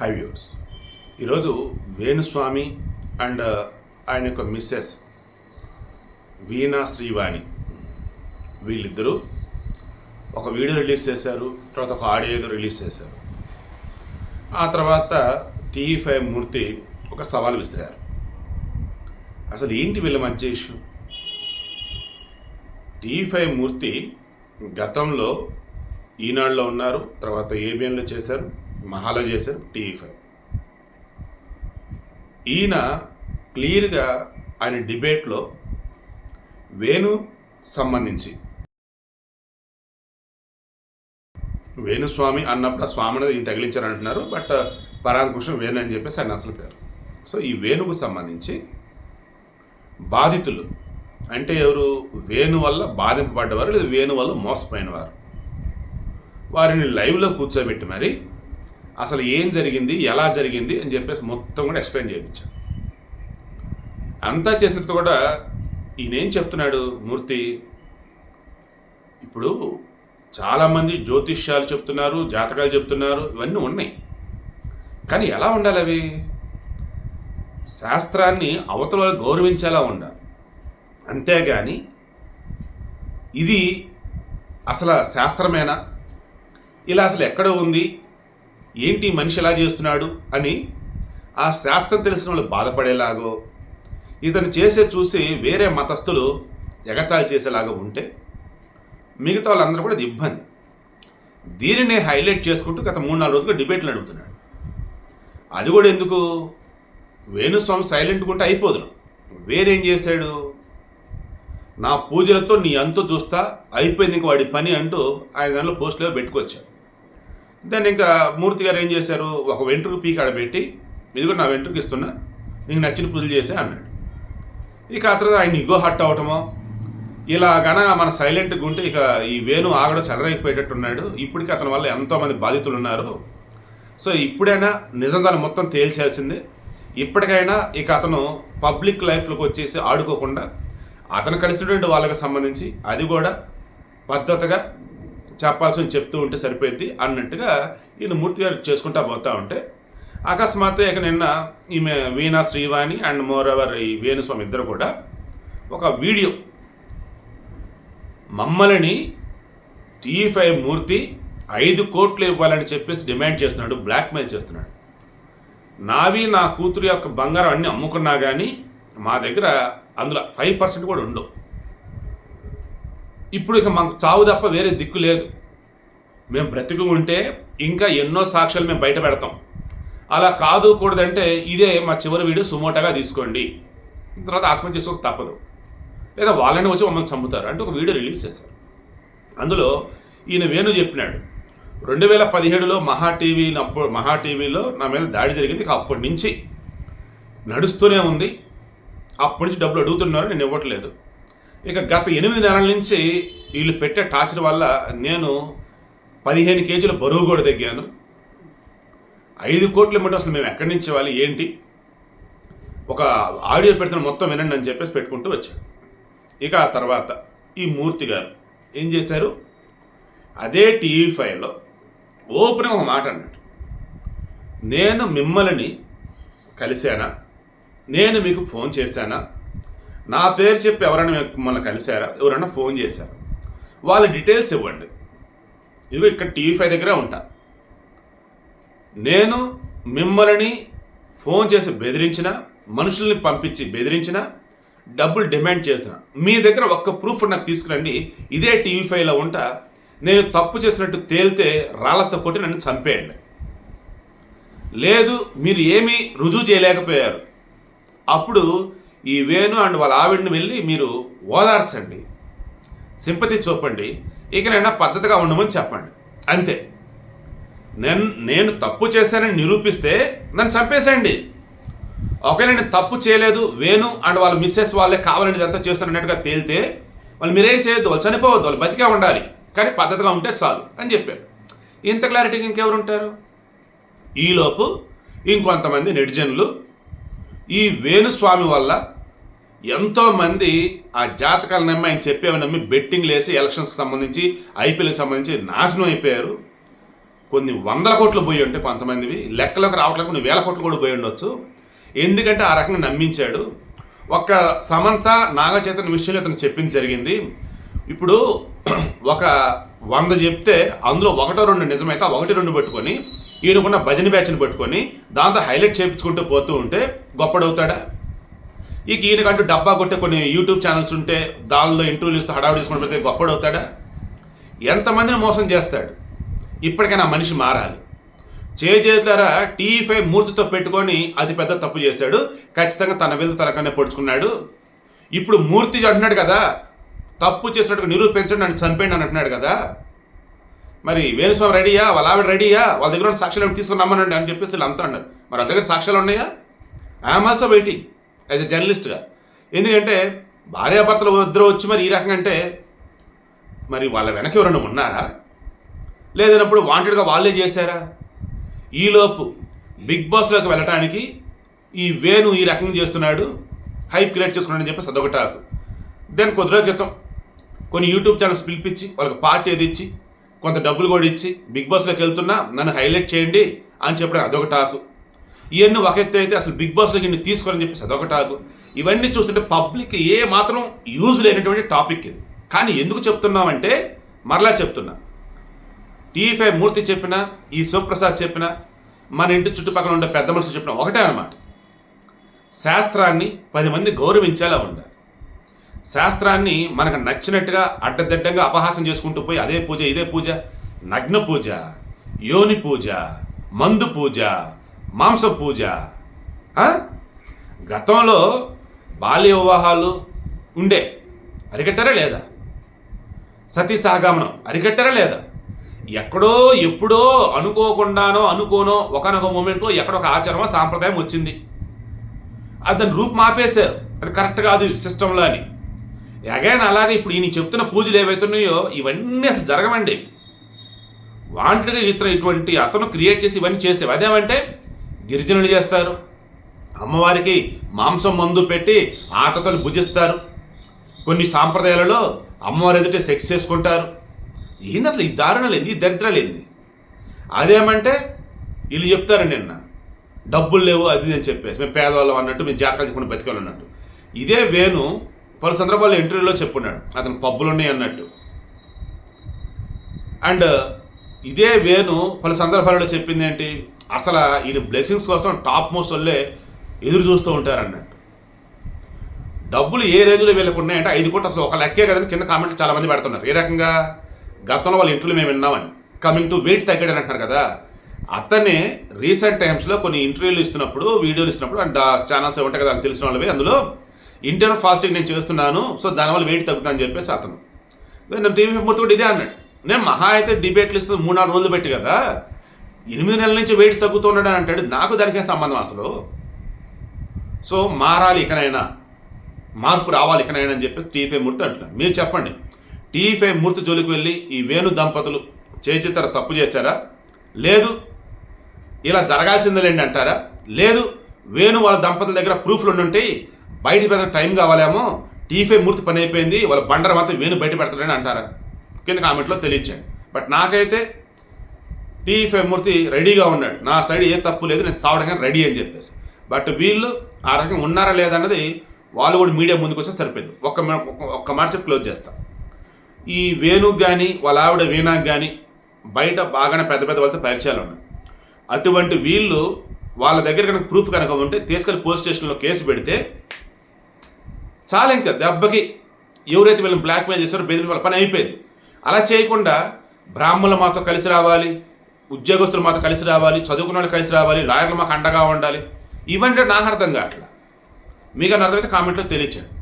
High viewers ఈరోజు Venu Swamy and uh, ఆయన యొక్క మిస్సెస్ వీణా శ్రీవాణి వీళ్ళిద్దరూ ఒక వీడియో రిలీజ్ చేశారు తర్వాత ఒక ఆడియో ఏదో రిలీజ్ చేశారు. ఆ తర్వాత టీవీ ఫైవ్ మూర్తి ఒక సవాల్ విసిరారు. అసలు ఏంటి వీళ్ళ మధ్య ఇష్యూ టీవీ ఫైవ్ మూర్తి గతంలో ఈనాడులో ఉన్నారు తర్వాత ఏబిఎన్లో చేశారు మహాలో చేశారు టీవీ ఫైవ్. ఈయన క్లియర్గా ఆయన డిబేట్లో వేణు సంబంధించి వేణుస్వామి అన్నప్పుడు ఆ స్వామిని ఈయన తగిలించారు అంటున్నారు బట్ పరాంకుషం వేణు అని చెప్పేసి ఆయన అసలు పేరు. సో ఈ వేణుకు సంబంధించి బాధితులు అంటే ఎవరు? వేణు వల్ల బాధింపబడ్డవారు లేదా వేణు వల్ల మోసపోయినవారు? వారిని లైవ్లో కూర్చోబెట్టి మరి అసలు ఏం జరిగింది ఎలా జరిగింది అని చెప్పేసి మొత్తం కూడా ఎక్స్ప్లెయిన్ చేయించాను అంతా చేసినట్టు కూడా ఈయనేం చెప్తున్నాడు మూర్తి? ఇప్పుడు చాలామంది జ్యోతిష్యాలు చెప్తున్నారు జాతకాలు చెప్తున్నారు ఇవన్నీ ఉన్నాయి. కానీ ఎలా ఉండాలి అవి? శాస్త్రాన్ని అవతల గౌరవించేలా ఉండాలి. అంతేగాని ఇది అసలు శాస్త్రమేనా? ఇలా అసలు ఎక్కడ ఉంది? ఏంటి మనిషి ఎలా చేస్తున్నాడు అని ఆ శాస్త్రం తెలిసిన వాళ్ళు బాధపడేలాగో ఇతను చేసే చూసి వేరే మతస్థులు ఎగతాళి చేసేలాగా ఉంటే మిగతా వాళ్ళందరూ కూడా ఇబ్బంది. దీనినే హైలైట్ చేసుకుంటూ గత మూడు నాలుగు రోజులుగా డిబేట్లు అడుగుతున్నాడు అది కూడా ఎందుకు? వేణుస్వామి సైలెంట్గా ఉంటే అయిపోదును. వేరేం చేశాడు? నా పూజలతో నీ అంతు చూస్తా అయిపోయింది ఇంక వాడి పని అంటూ ఆయన దానిలో పోస్టులో పెట్టుకొచ్చాడు. దాన్ని ఇంకా మూర్తి గారు ఏం చేశారు? ఒక వెంట్రుకు పెట్టి ఇది ఇదిగో నా వెంట్రుకు ఇస్తున్నా నీకు నచ్చిన పూజలు చేసే అన్నాడు. ఇక ఆ తర్వాత ఆయన ఇగో హట్ అవటమో ఇలా గన మన సైలెంట్గా ఉంటే ఇక ఈ వేణు ఆగడం చెలరైపోయేటట్టున్నాడు ఇప్పటికీ అతని వల్ల ఎంతోమంది బాధితులు ఉన్నారు. సో ఇప్పుడైనా నిజం తన మొత్తం తేల్చాల్సిందే. ఇప్పటికైనా ఇక అతను పబ్లిక్ లైఫ్లోకి వచ్చేసి ఆడుకోకుండా అతను కలిసినటువంటి వాళ్ళకి సంబంధించి అది కూడా పద్ధతిగా చెప్పాల్సింది చెప్తూ ఉంటే సరిపోయింది అన్నట్టుగా ఈయన మూర్తి గారు చేసుకుంటా పోతా ఉంటే అకస్మాత్తు ఇక నిన్న ఈమె వీణా శ్రీవాణి అండ్ మోర్ ఈ వేణుస్వామి ఇద్దరు కూడా ఒక వీడియో మమ్మల్ని టీ ఫైవ్ మూర్తి ఐదు కోట్లు ఇవ్వాలని చెప్పేసి డిమాండ్ చేస్తున్నాడు బ్లాక్మెయిల్ చేస్తున్నాడు. నావి నా కూతురు యొక్క బంగారం అన్నీ అమ్ముకున్నా కానీ మా దగ్గర అందులో ఫైవ్ పర్సెంట్ కూడా ఉండవు. ఇప్పుడు ఇక మాకు చావు తప్ప వేరే దిక్కు లేదు. మేము బ్రతికి ఉంటే ఇంకా ఎన్నో సాక్ష్యాలు మేము బయట పెడతాం. అలా కాదు కూడదంటే ఇదే మా చివరి వీడియో సుమోటాగా తీసుకోండి. తర్వాత ఆత్మహత్య చేసుకోక తప్పదు. లేదా వాళ్ళని వచ్చి మమ్మల్ని చంపుతారు అంటే ఒక వీడియో రిలీజ్ చేశారు. అందులో ఈయన వేణు చెప్పినాడు రెండు వేల పదిహేడులో మహా టీవీ అప్పుడు మహా టీవీలో నా మీద దాడి జరిగింది అప్పటి నుంచి నడుస్తూనే ఉంది. అప్పటి నుంచి డబ్బులు అడుగుతున్నారు నేను ఇవ్వట్లేదు. ఇక గత ఎనిమిది నెలల నుంచి వీళ్ళు పెట్టే టార్చర్ వల్ల నేను పదిహేను కేజీల బరువు కూడా తగ్గాను. ఐదు కోట్ల ఇవ్వడం అసలు మేము ఎక్కడి నుంచి ఇవ్వాలి ఏంటి? ఒక ఆడియో పెడుతున్న మొత్తం వినండి అని చెప్పేసి పెట్టుకుంటూ వచ్చాను. ఇక ఆ తర్వాత ఈ మూర్తి గారు ఏం చేశారు? అదే టీవీ ఫైవ్లో ఓపెన్గా ఒక మాట అన్నాడు. నేను మిమ్మల్ని కలిశానా? నేను మీకు ఫోన్ చేశానా? నా పేరు చెప్పి ఎవరైనా మిమ్మల్ని కలిశారా? ఎవరైనా ఫోన్ చేశారు? వాళ్ళ డీటెయిల్స్ ఇవ్వండి. ఇదిగో ఇక్కడ టీవీ ఫైవ్ దగ్గరే ఉంటా. నేను మిమ్మల్ని ఫోన్ చేసి బెదిరించిన మనుషుల్ని పంపించి బెదిరించిన డబ్బులు డిమాండ్ చేసిన మీ దగ్గర ఒక్క ప్రూఫ్ నాకు తీసుకురండి. ఇదే టీవీ ఫైవ్లో ఉంటా. నేను తప్పు చేసినట్టు తేలితే రాళ్ళతో కొట్టి నన్ను చంపేయండి. లేదు మీరు ఏమీ రుజువు చేయలేకపోయారు. అప్పుడు ఈ వేణు అండ్ వాళ్ళ ఆవిడని వెళ్ళి మీరు ఓదార్చండి. సింపతి చూపండి. ఇకనైనా పద్ధతిగా ఉండమని చెప్పండి. అంతే. నేను నేను తప్పు చేశానని నిరూపిస్తే నన్ను చంపేసేయండి. ఒకవేళ నేను తప్పు చేయలేదు వేణు అండ్ వాళ్ళ మిస్సెస్ వాళ్ళే కావాలని ఇదంతా చేస్తున్నట్టుగా తేలితే వాళ్ళు మీరేం చేయొద్దు వాళ్ళు చనిపోవద్దు వాళ్ళు బతికే ఉండాలి. కానీ పద్ధతిగా ఉంటే చాలు అని చెప్పాడు. ఇంత క్లారిటీకి ఇంకెవరు ఉంటారు ఈలోపు ఇంకొంతమంది నెటిజన్లు ఈ వేణుస్వామి వల్ల ఎంతోమంది ఆ జాతకాలు నమ్మి ఆయన చెప్పేవి నమ్మి బెట్టింగ్లు వేసి ఎలక్షన్స్కి సంబంధించి ఐపీఎల్కి సంబంధించి నాశనం అయిపోయారు. కొన్ని వందల కోట్లు పోయి ఉంటాయి కొంతమందివి. లెక్కలోకి రావట్లేదు. కొన్ని వేల కోట్లు కూడా పోయి ఉండొచ్చు. ఎందుకంటే ఆ రకంగా నమ్మించాడు. ఒక సమంత నాగచైతన్య విషయంలో అతను చెప్పింది జరిగింది. ఇప్పుడు ఒక వంద చెప్తే అందులో ఒకటో రెండు నిజమైతే ఆ ఒకటి రెండు పెట్టుకొని ఈయనకున్న భజన బ్యాచ్ని పెట్టుకొని దాంతో హైలైట్ చేయించుకుంటూ పోతూ ఉంటే గొప్పడవుతాడా? ఇక ఈయనకంటూ డబ్బా కొట్టే కొన్ని యూట్యూబ్ ఛానల్స్ ఉంటే దానిలో ఇంటర్వ్యూలు ఇస్తూ హడావుడి తీసుకుని పెడితే గొప్పడవుతాడా? ఎంతమందిని మోసం చేస్తాడు? ఇప్పటికైనా మనిషి మారాలి. చేజేతారా టీ ఫైవ్ మూర్తితో పెట్టుకొని అది పెద్ద తప్పు చేశాడు. ఖచ్చితంగా తన మీద తనకనే పొడుచుకున్నాడు. ఇప్పుడు మూర్తి అంటున్నాడు కదా తప్పు చేసినట్టుగా నిరూపించండి నన్ను చంపేయండి అని అంటున్నాడు కదా. మరి వేణుస్వామి రెడీయా? వాళ్ళ ఆవిడ రెడీయా? వాళ్ళ దగ్గర ఉన్న సాక్ష్యాలు తీసుకుని రమ్మనండి అని చెప్పేసి వీళ్ళు అంతా అన్నారు. మరి వాళ్ళ దగ్గర సాక్ష్యాలు ఉన్నాయా? I'm also waiting as a జర్నలిస్ట్గా ఎందుకంటే భార్యాభర్తలు ఇద్దరు వచ్చి మరి ఈ రకంగా అంటే మరి వాళ్ళ వెనక ఎవరైనా ఉన్నారా? లేదన్నప్పుడు వాంటెడ్గా వాళ్ళే చేశారా? ఈలోపు బిగ్ బాస్లోకి వెళ్ళటానికి ఈ వేణు ఈ రకంగా చేస్తున్నాడు. హైప్ క్రియేట్ చేసుకున్నాడని చెప్పేసి అదొక టాక్ దెన్ కొద్ది రోజుల క్రితం కొన్ని యూట్యూబ్ ఛానల్స్ పిలిపించి వాళ్ళకి పార్టీ ఏది ఇచ్చి కొంత డబ్బులు కూడా ఇచ్చి బిగ్ బాస్లోకి వెళ్తున్నా నన్ను హైలైట్ చేయండి అని చెప్పడం అదొక టాకు. ఇవన్నీ ఒక ఎత్తు అయితే అసలు బిగ్ బాస్లోకి ఇన్ని తీసుకోరని చెప్పేసి అదొక టాకు. ఇవన్నీ చూస్తుంటే పబ్లిక్ ఏ మాత్రం యూజ్ లేనటువంటి టాపిక్ ఇది. కానీ ఎందుకు చెప్తున్నామంటే మరలా చెప్తున్నా. టీవీ ఫైవ్ మూర్తి చెప్పిన ఈ శివప్రసాద్ చెప్పిన మన ఇంటి చుట్టుపక్కల ఉండే పెద్ద మనుషులు చెప్పిన ఒకటే అనమాట శాస్త్రాన్ని పది మంది గౌరవించేలా ఉండాలి. శాస్త్రాన్ని మనకు నచ్చినట్టుగా అడ్డదిడ్డంగా అపహాసం చేసుకుంటూ పోయి అదే పూజ ఇదే పూజ. నగ్న పూజ యోని పూజ మందు పూజ మాంస పూజ. గతంలో బాల్య వివాహాలు ఉండే. అరికట్టారా లేదా? సతీ సహగమనం అరికట్టారా లేదా? ఎక్కడో ఎప్పుడో అనుకోకుండానో అనుకోనో ఒకనొక మూమెంట్లో ఎక్కడో ఒక ఆచారమో సాంప్రదాయం వచ్చింది. అది దాని రూపు మాపేశారు. అది కరెక్ట్ కాదు సిస్టంలో అని. అగైన్ అలాగే ఇప్పుడు ఈయన చెప్తున్న పూజలు ఏవైతున్నాయో ఇవన్నీ అసలు జరగమండి వాంటెడ్గా ఇతను ఇటువంటి అతను క్రియేట్ చేసి ఇవన్నీ చేసేవి. అదేమంటే గిరిజనులు చేస్తారు. అమ్మవారికి మాంసం మందు పెట్టి ఆతతలు భుజిస్తారు. కొన్ని సాంప్రదాయాలలో అమ్మవారి ఎదుటే సెక్స్ చేసుకుంటారు. ఏంది అసలు ఈ దారుణ ఏంది? ఈ దరిద్రాలు ఏంది? అదేమంటే వీళ్ళు చెప్తారు నిన్న డబ్బులు లేవు అది అని చెప్పేసి. మేము పేదవాళ్ళం అన్నట్టు మేము జాగ్రత్త చెప్పుకుని బతికాలి అన్నట్టు. ఇదే వేణు పలు సందర్భాల్లో ఇంటర్వ్యూలో చెప్పున్నాడు. అతను పబ్బులు ఉన్నాయి అన్నట్టు. అండ్ ఇదే వేణు పలు సందర్భాలలో చెప్పింది ఏంటి అసలు ఈయన బ్లెస్సింగ్స్ కోసం టాప్ మోస్ట్ వాళ్ళే ఎదురు చూస్తూ ఉంటారు అన్నట్టు డబ్బులు ఏ రేంజ్లో వీళ్ళకు ఉన్నాయంటే ఐదు కోట్లు అసలు ఒక లెక్కే కదని కింద కామెంట్లు చాలా మంది పెడుతున్నారు. ఏ రకంగా? గతంలో వాళ్ళ ఇంటర్వ్యూ మేము విన్నామని. కమింగ్ టు వెయిట్ తగ్గాడని అంటున్నారు కదా. అతనే రీసెంట్ టైమ్స్లో కొన్ని ఇంటర్వ్యూలు ఇస్తున్నప్పుడు వీడియోలు ఇస్తున్నప్పుడు అండ్ ఛానల్స్ ఉంటాయి కదా అని తెలిసిన వాళ్ళవి అందులో ఇంటర్ ఫాస్టింగ్ నేను చేస్తున్నాను సో దానివల్ల వెయిట్ తగ్గుతా అని చెప్పేసి అతను. నేను టీవీ మూర్తి కూడా ఇదే అన్నాడు. నేను మహా అయితే డిబేట్లు ఇస్తుంది మూడు నాలుగు రోజులు పెట్టి కదా ఎనిమిది నెలల నుంచి వెయిట్ తగ్గుతున్నాడు అని అంటాడు. నాకు దానికే సంబంధం అసలు? సో మారాలి ఇకనైనా మార్పు రావాలి ఇకనైనా అని చెప్పేసి టీఫై మూర్తి అంటున్నాను మీరు చెప్పండి టీఫై మూర్తి జోలికి వెళ్ళి ఈ వేణు దంపతులు చేచితర తప్పు చేశారా? లేదు. ఇలా జరగాల్సిందేలేండి అంటారా? లేదు. వేణు వాళ్ళ దంపతుల దగ్గర ప్రూఫ్లు ఉండి బయట పెద్ద టైం కావాలేమో టీఫై మూర్తి పని అయిపోయింది వాళ్ళ బండర మాత్రం వేణు బయట పెడతాడని అంటారా. కింద కామెంట్లో తెలియచాడు బట్ నాకైతే టీఫై మూర్తి రెడీగా ఉన్నాడు. నా సైడ్ ఏ తప్పు లేదు నేను చావడానికి రెడీ అని చెప్పేసి. బట్ వీళ్ళు ఆ రకంగా ఉన్నారా లేదా అన్నది వాళ్ళు కూడా మీడియా ముందుకు వస్తే సరిపోయింది. ఒక్క ఒక్క- మాట చెప్పి క్లోజ్ చేస్తాం. ఈ వేణుకు కానీ వాళ్ళ ఆవిడ వీణాకి కానీ బయట బాగానే పెద్ద పెద్ద వాళ్ళతో పరిచయాలు ఉన్నాయి. అటువంటి వీళ్ళు వాళ్ళ దగ్గర కనుక ప్రూఫ్ కనుక ఉంటే తీసుకెళ్ళి పోలీస్ స్టేషన్లో కేసు పెడితే చాలా ఇంకా దెబ్బకి ఎవరైతే వీళ్ళని బ్లాక్మెయిల్ చేశారో బెదిరి వాళ్ళ పని అయిపోయింది. అలా చేయకుండా బ్రాహ్మణులు మాతో కలిసి రావాలి ఉద్యోగస్తులు మాతో కలిసి రావాలి చదువుకున్న వాళ్ళు కలిసి రావాలి లాయర్లు మాకు అండగా ఉండాలి. ఇవంటే నాకు అర్థం కావట్లా. మీకు అని అర్థమైతే కామెంట్లో తెలియచండి